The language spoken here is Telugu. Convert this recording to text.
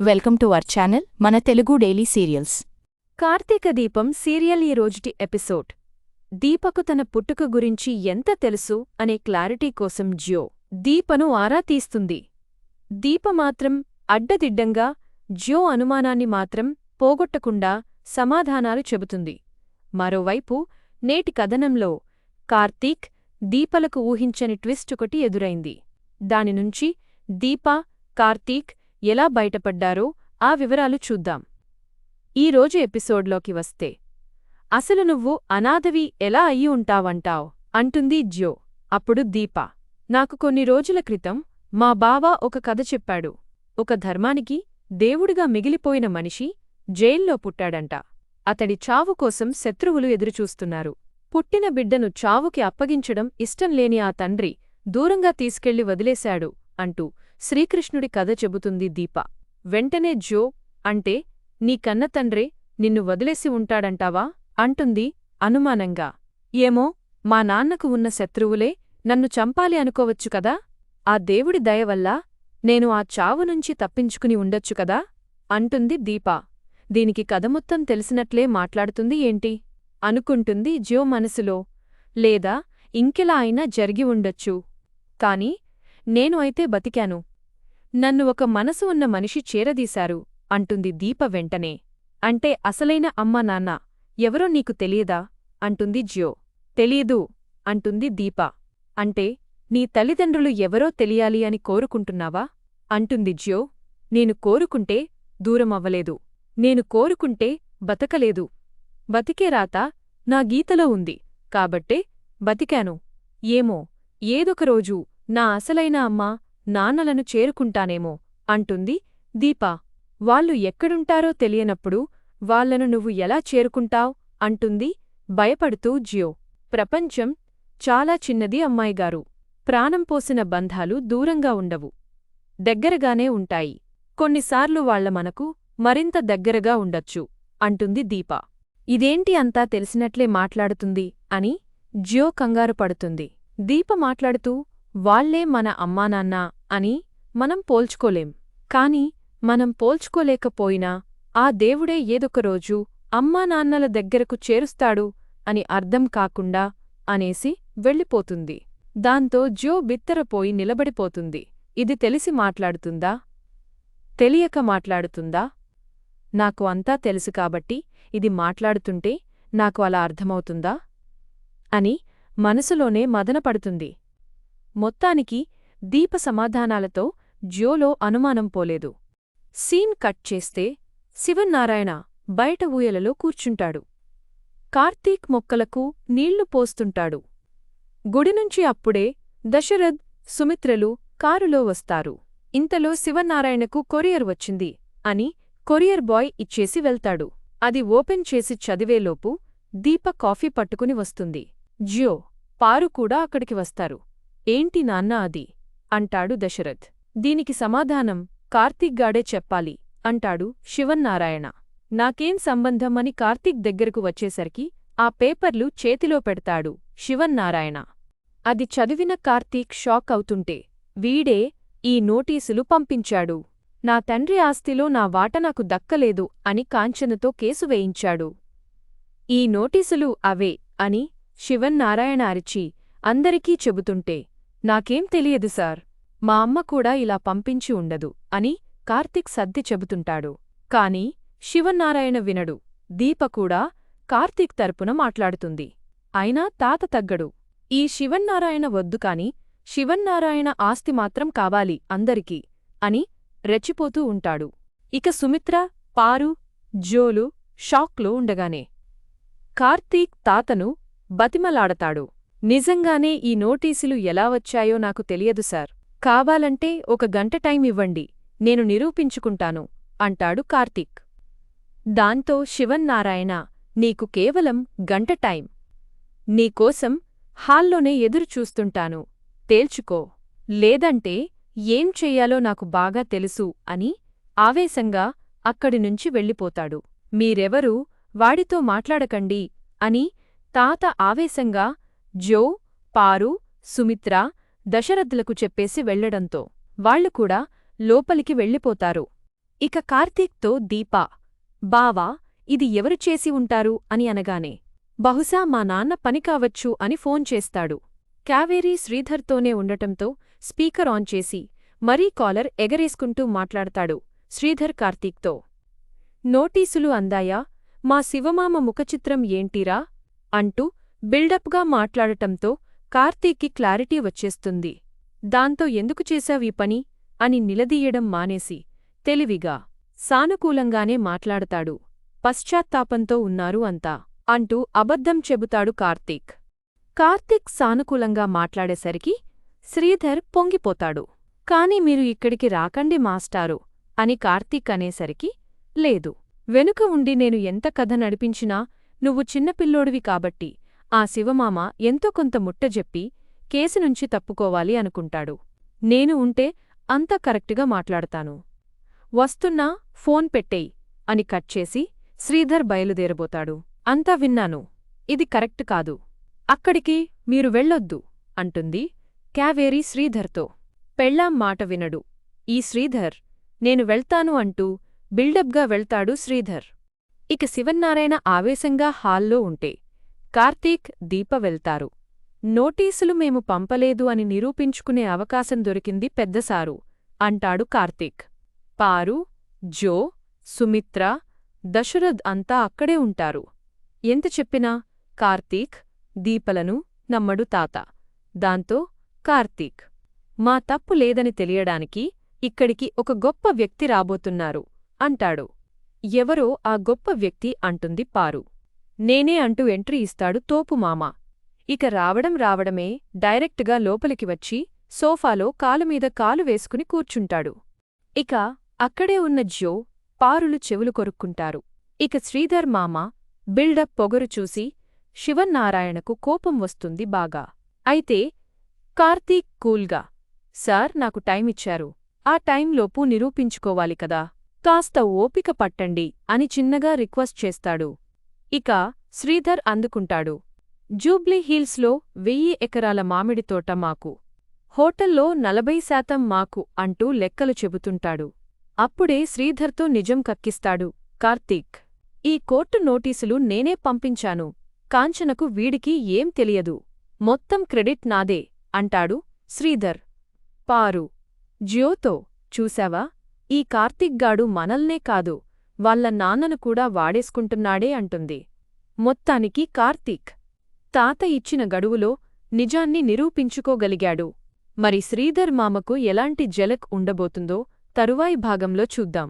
వెల్కమ్ టు అవర్ ఛానల్ మన తెలుగు డైలీ సీరియల్స్. కార్తీక దీపం సీరియల్ ఈ రోజుటి ఎపిసోడ్. దీపకు తన పుట్టుక గురించి ఎంత తెలుసు అనే క్లారిటీ కోసం జ్యో దీపను ఆరా తీస్తుంది. దీప మాత్రం అడ్డదిడ్డంగా జ్యో అనుమానాన్ని మాత్రం పోగొట్టకుండా సమాధానాలు చెబుతుంది. మరోవైపు నేటి కథనంలో కార్తీక్ దీపలకు ఊహించని ట్విస్ట్ ఒకటి ఎదురైంది. దానినుంచి దీప కార్తీక్ ఎలా బయటపడ్డారో ఆ వివరాలు చూద్దాం. ఈ రోజు ఎపిసోడ్లోకి వస్తే అసలు నువ్వు అనాథవి ఎలా అయ్యి ఉంటావంటావ్? అంటుంది జ్యో. అప్పుడు దీప నాకు కొన్ని రోజుల క్రితం మా బావ ఒక కథ చెప్పాడు. ఒక ధర్మానికి దేవుడిగా మిగిలిపోయిన మనిషి జైల్లో పుట్టాడంట. అతడి చావు కోసం శత్రువులు ఎదురుచూస్తున్నారు. పుట్టిన బిడ్డను చావుకి అప్పగించడం ఇష్టంలేని ఆ తండ్రి దూరంగా తీసుకెళ్ళి వదిలేశాడు అంటూ శ్రీకృష్ణుడి కథ చెబుతుంది దీప. వెంటనే జో అంటే నీ కన్నతండ్రే నిన్ను వదిలేసి ఉంటాడంటావా? అంటుంది అనుమానంగా. ఏమో మా నాన్నకు ఉన్న శత్రువులే నన్ను చంపాలి అనుకోవచ్చు కదా? ఆ దేవుడి దయవల్ల నేను ఆ చావు నుంచి తప్పించుకుని ఉండొచ్చు కదా? అంటుంది దీప. దీనికి కథ మొత్తం తెలిసినట్లే మాట్లాడుతుంది ఏంటి? అనుకుంటుంది జ్యో మనసులో. లేదా ఇంకెలా అయినా జరిగి ఉండొచ్చు. కాని నేను అయితే బతికాను. నన్ను ఒక మనసు ఉన్న మనిషి చేరదీశారు అంటుంది దీప వెంటనే. అంటే అసలైన అమ్మా నాన్న ఎవరో నీకు తెలియదా? అంటుంది జ్యో. తెలీదు అంటుంది దీప. అంటే నీ తల్లిదండ్రులు ఎవరో తెలియాలి అని కోరుకుంటున్నావా? అంటుంది జ్యో. నేను కోరుకుంటే దూరమవ్వలేదు. నేను కోరుకుంటే బతకలేదు. బతికే రాత నా గీతలో ఉంది. కాబట్టే బతికాను. ఏమో ఏదొకరోజు నా అసలైన అమ్మా నాన్నలను చేరుకుంటానేమో అంటుంది దీప. వాళ్ళు ఎక్కడుంటారో తెలియనప్పుడు వాళ్ళను నువ్వు ఎలా చేరుకుంటావ్? అంటుంది భయపడుతూ జియో. ప్రపంచం చాలా చిన్నది అమ్మాయిగారు. ప్రాణం పోసిన బంధాలు దూరంగా ఉండవు. దగ్గరగానే ఉంటాయి. కొన్నిసార్లు వాళ్ళ మనకు మరింత దగ్గరగా ఉండొచ్చు అంటుంది దీప. ఇదేంటి అంతా తెలిసినట్లే మాట్లాడుతుంది అని జియో కంగారు పడుతుంది. దీప మాట్లాడుతూ వాళ్ళే మన అమ్మానాన్నా అని మనం పోల్చుకోలేం. కాని మనం పోల్చుకోలేకపోయినా ఆ దేవుడే ఏదొకరోజు అమ్మానాన్నల దగ్గరకు చేరుస్తాడు అని అర్థం కాకుండా అనేసి వెళ్ళిపోతుంది. దాంతో జ్యో బిత్తరపోయి నిలబడిపోతుంది. ఇది తెలిసి మాట్లాడుతుందా? తెలియక మాట్లాడుతుందా? నాకు అంతా తెలుసు కాబట్టి ఇది మాట్లాడుతుంటే నాకు అలా అర్థమవుతుందా? అని మనసులోనే మదనపడుతుంది. మొత్తానికి దీప సమాధానాలతో జ్యోలో అనుమానం పోలేదు. సీన్ కట్ చేస్తే శివన్నారాయణ బయట ఊయలలో కూర్చుంటాడు. కార్తీక్ మొక్కలకు నీళ్ళు పోస్తుంటాడు. గుడినుంచి అప్పుడే దశరథ్ సుమిత్రలు కారులో వస్తారు. ఇంతలో శివనారాయణకు కొరియర్ వచ్చింది అని కొరియర్ బాయ్ ఇచ్చేసి వెళ్తాడు. అది ఓపెన్ చేసి చదివేలోపు దీప కాఫీ పట్టుకుని వస్తుంది. జియో పారు కూడా అక్కడికి వస్తారు. ఏంటి నాన్న అది? అంటాడు దశరథ్. దీనికి సమాధానం కార్తీక్గాడే చెప్పాలి అంటాడు శివన్నారాయణ. నాకేం సంబంధం అని కార్తీక్ దగ్గరకు వచ్చేసరికి ఆ పేపర్లు చేతిలో పెడతాడు శివన్నారాయణ. అది చదివిన కార్తీక్ షాక్ అవుతుంటే వీడే ఈ నోటీసులు పంపించాడు. నా తండ్రి ఆస్తిలో నా వాట నాకు దక్కలేదు అని కాంచనతో కేసు వేయించాడు. ఈ నోటీసులు అవే అని శివన్నారాయణ అరిచి అందరికీ చెబుతుంటే నాకేం తెలియదు సార్. మా అమ్మ కూడా ఇలా పంపించి ఉండదు అని కార్తీక్ సర్ది చెబుతుంటాడు. కాని శివన్నారాయణ వినడు. దీప కూడా కార్తీక్ తరపున మాట్లాడుతుంది. అయినా తాత తగ్గడు. ఈ శివన్నారాయణ వద్దు కాని శివన్నారాయణ ఆస్తి మాత్రం కావాలి అందరికీ అని రెచ్చిపోతూ ఉంటాడు. ఇక సుమిత్ర పారు జోలు షాక్లో ఉండగానే కార్తీక్ తాతను బతిమలాడతాడు. నిజంగానే ఈ నోటీసులు ఎలా వచ్చాయో నాకు తెలియదు సార్. కావాలంటే ఒక గంట టైం ఇవ్వండి నేను నిరూపించుకుంటాను అంటాడు కార్తీక్. దాంతో శివన్నారాయణ నీకు కేవలం గంట టైం. నీకోసం హాల్లోనే ఎదురుచూస్తుంటాను తేల్చుకో. లేదంటే ఏం చెయ్యాలో నాకు బాగా తెలుసు అని ఆవేశంగా అక్కడినుంచి వెళ్ళిపోతాడు. మీరెవరూ? వాడితో మాట్లాడకండి అని తాత ఆవేశంగా జో పారు సుమిత్ర దశరథులకు చెప్పేసి వెళ్ళడంతో వాళ్ళు కూడా లోపలికి వెళ్ళిపోతారు. ఇక కార్తీక్తో దీపా బావా ఇది ఎవరు చేసి ఉంటారు? అని అనగానే బహుశా మా నాన్న పని కావచ్చు అని ఫోన్ చేస్తాడు. కావేరీ శ్రీధర్తోనే ఉండటంతో స్పీకర్ ఆన్ చేసి మరీ కాలర్ ఎగరేసుకుంటూ మాట్లాడతాడు శ్రీధర్ కార్తీక్తో. నోటీసులు అందాయా? మా శివమామ ముఖచిత్రం ఏంటిరా? అంటూ బిల్డప్గా మాట్లాడటంతో కార్తీక్కి క్లారిటీ వచ్చేస్తుంది. దాంతో ఎందుకు చేశావీ పని? అని నిలదీయడం మానేసి తెలివిగా సానుకూలంగానే మాట్లాడతాడు. పశ్చాత్తాపంతో ఉన్నారు అంతా అంటూ అబద్ధం చెబుతాడు కార్తీక్. కార్తీక్ సానుకూలంగా మాట్లాడేసరికి శ్రీధర్ పొంగిపోతాడు. కాని మీరు ఇక్కడికి రాకండి మాస్టారు అని కార్తీక్ అనేసరికి లేదు. వెనుక ఉండి నేను ఎంత కథ నడిపించినా నువ్వు చిన్నపిల్లోడివి కాబట్టి ఆ శివమామ ఎంతో కొంత ముట్టజెప్పి కేసునుంచి తప్పుకోవాలి అనుకుంటాడు. నేను ఉంటే అంతా కరెక్టుగా మాట్లాడతాను. వస్తున్నా ఫోన్ పెట్టేయ్ అని కట్ చేసి శ్రీధర్ బయలుదేరబోతాడు. అంతా విన్నాను. ఇది కరెక్ట్ కాదు. అక్కడికి మీరు వెళ్ళొద్దు అంటుంది క్యావేరీ శ్రీధర్తో. పెళ్ళాం మాట వినడు. ఈ శ్రీధర్ నేను వెళ్తాను అంటూ బిల్డప్గా వెళ్తాడు శ్రీధర్. ఇక శివన్నారాయణ ఆవేశంగా హాల్లో ఉంటే కార్తీక్ దీప వెళ్తారు. నోటీసులు మేము పంపలేదు అని నిరూపించుకునే అవకాశం దొరికింది పెద్దసారు అంటాడు కార్తీక్. పారు జో సుమిత్ర దశరథ్ అంతా అక్కడే ఉంటారు. ఎంత చెప్పినా కార్తీక్ దీపలను నమ్మడు తాత. దాంతో కార్తీక్ మా తప్పు లేదని తెలియడానికి ఇక్కడికి ఒక గొప్ప వ్యక్తి రాబోతున్నారు అంటాడు. ఎవరో ఆ గొప్ప వ్యక్తి అంటుంది పారు. నేనే అంటూ ఎంట్రీ ఇస్తాడు తోపుమామ ఇక రావడం రావడమే డైరెక్ట్గా లోపలికి వచ్చి సోఫాలో కాలుమీద కాలు వేసుకుని కూర్చుంటాడు. ఇక అక్కడే ఉన్న జ్యో పారులు చెవులు కొరుక్కుంటారు. ఇక శ్రీధర్ మామ బిల్డప్ పొగరు చూసి శివన్నారాయణకు కోపం వస్తుంది బాగా. అయితే కార్తీక్ కూల్గా సార్ నాకు టైమిచ్చారు ఆ టైంలోపు నిరూపించుకోవాలి కదా. కాస్త ఓపిక పట్టండి అని చిన్నగా రిక్వెస్ట్ చేస్తాడు. ఇక శ్రీధర్ అందుకుంటాడు. జూబ్లీ హిల్స్లో వెయ్యి ఎకరాల మామిడి తోట మాకు. హోటల్లో నలభై శాతం మాకు అంటూ లెక్కలు చెబుతుంటాడు. అప్పుడే శ్రీధర్తో నిజం కక్కిస్తాడు కార్తీక్. ఈ కోర్టు నోటీసులు నేనే పంపించాను. కాంచనకు వీడికి ఏం తెలియదు. మొత్తం క్రెడిట్ నాదే అంటాడు శ్రీధర్. పారు. జియోతో చూశావా? ఈ కార్తీక్గాడు మనల్నే కాదు. వాళ్ళ నాన్నను కూడా వాడేసుకుంటున్నాడే అంటుంది. మొత్తానికి కార్తీక్ తాత ఇచ్చిన గడువులో నిజాన్ని నిరూపించుకోగలిగాడు. మరి శ్రీధర్ మామకు ఎలాంటి జలక్ ఉండబోతుందో తరువాయి భాగంలో చూద్దాం.